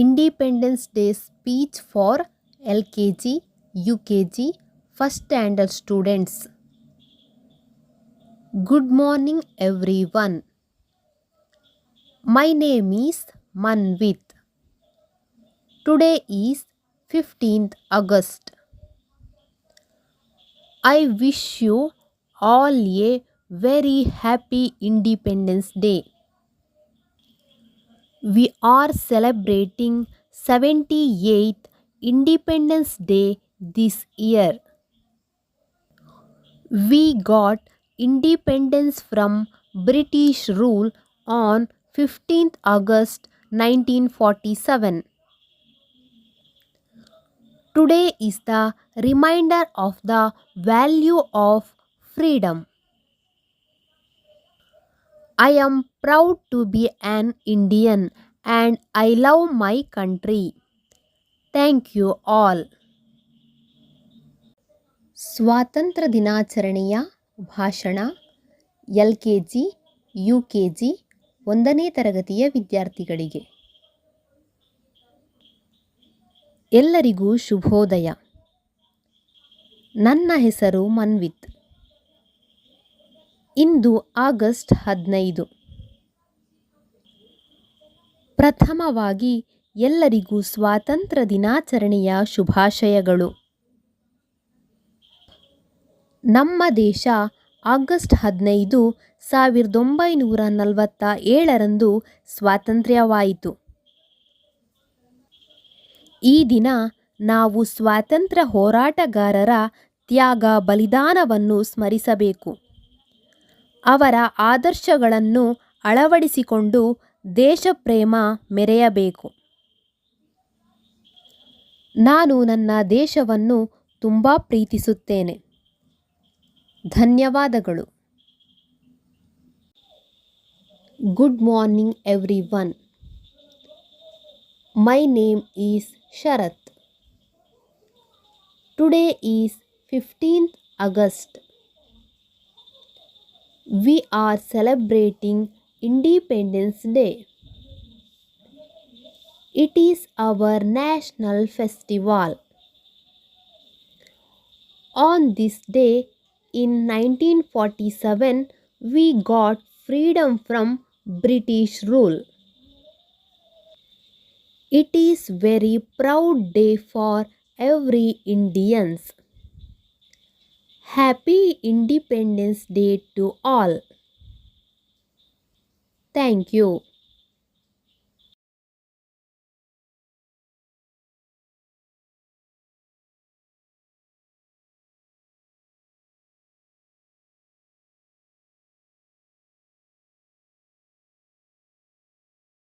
Independence Day speech for LKG, UKG, first standard students. Good morning everyone. My name is Manvit. Today is 15th August. I wish you all a very happy Independence Day we are celebrating 78th Independence Day this year. We got independence from British rule on 15th August 1947. Today is the reminder of the value of freedom. I am proud to be an Indian and I love my country thank you all ಸ್ವಾತಂತ್ರ್ಯ ದಿನಾಚರಣೆಯ ಭಾಷಣ L K G U K G ಒಂದನೇ ತರಗತಿಯ ವಿದ್ಯಾರ್ಥಿಗಳಿಗೆ ಎಲ್ಲರಿಗೂ ಶುಭೋದಯ ನನ್ನ ಹೆಸರು ಮನ್ವಿತ್ ಇಂದು ಆಗಸ್ಟ್ ಹದಿನೈದು ಪ್ರಥಮವಾಗಿ ಎಲ್ಲರಿಗೂ ಸ್ವಾತಂತ್ರ್ಯ ದಿನಾಚರಣೆಯ ಶುಭಾಶಯಗಳು ನಮ್ಮ ದೇಶ ಆಗಸ್ಟ್ ಹದಿನೈದು ಸಾವಿರದ ಒಂಬೈನೂರ ನಲವತ್ತ ಏಳರಂದು ಸ್ವಾತಂತ್ರ್ಯವಾಯಿತು ಈ ದಿನ ನಾವು ಸ್ವಾತಂತ್ರ್ಯ ಹೋರಾಟಗಾರರ ತ್ಯಾಗ ಬಲಿದಾನವನ್ನು ಸ್ಮರಿಸಬೇಕು ಅವರ ಆದರ್ಶಗಳನ್ನು ಅಳವಡಿಸಿಕೊಂಡು ದೇಶಪ್ರೇಮ ಮೆರೆಯಬೇಕು ನಾನು ನನ್ನ ದೇಶವನ್ನು ತುಂಬ ಪ್ರೀತಿಸುತ್ತೇನೆ ಧನ್ಯವಾದಗಳು good morning everyone my name is Sharath today is fifteenth August we are celebrating Independence Day. It is our national festival. On this day in 1947, we got freedom from British rule. It is very proud day for every Indians. Happy Independence Day to all. Thank you.